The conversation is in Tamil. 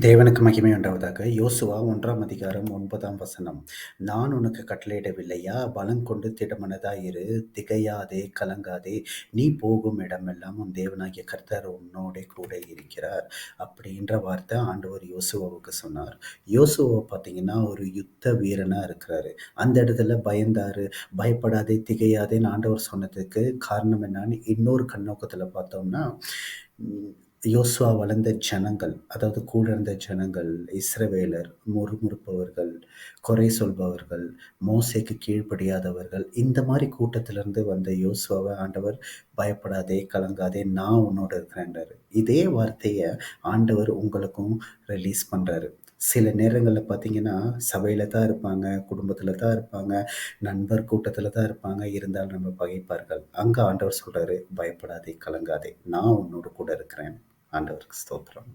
தேவனுக்கு மகிமை உண்டாவதாக. யோசுவா ஒன்றாம் அதிகாரம் ஒன்பதாம் வசனம். நான் உனக்கு கட்டளையிடவில்லையா? பலம் கொண்டு திடமனதாயிரு திகையாதே கலங்காதே. நீ போகும் இடமெல்லாம் உன் தேவனாகிய கர்த்தர் உன்னோட கூட இருக்கிறார் அப்படின்ற வார்த்தை ஆண்டவர் யோசுவாவுக்கு சொன்னார். யோசுவா பார்த்தீங்கன்னா ஒரு யுத்த வீரனாக இருக்கிறாரு. அந்த இடத்துல பயந்தாரு. பயப்படாதே திகையாதேன்னு ஆண்டவர் சொன்னதுக்கு காரணம் என்னன்னு இன்னொரு கண்ணோக்கத்தில் பார்த்தோம்னா யோசுவா வளர்ந்த ஜனங்கள் அதாவது கூட இருந்த ஜனங்கள் இஸ்ரவேலர் முறுமுறுப்பவர்கள் குறை சொல்பவர்கள் மோசைக்கு கீழ்ப்படியாதவர்கள் இந்த மாதிரி கூட்டத்திலிருந்து வந்த யோசுவாவை ஆண்டவர் பயப்படாதே கலங்காதே நான் உன்னோட இருக்கிறேன்றாரு. இதே வார்த்தையை ஆண்டவர் உங்களுக்கும் ரிலீஸ் பண்ணுறாரு சில நேரங்களில் பார்த்தீங்கன்னா சபையில் தான் இருப்பாங்க குடும்பத்தில் தான் இருப்பாங்க நண்பர் கூட்டத்தில் தான் இருப்பாங்க இருந்தாலும் நம்ம பகைப்பார்கள். அங்கே ஆண்டவர் சொல்கிறாரு பயப்படாதே கலங்காதே நான் உன்னோட கூட இருக்கிறேன். ஆண்டவருக்கு ஸ்தோத்திரம்.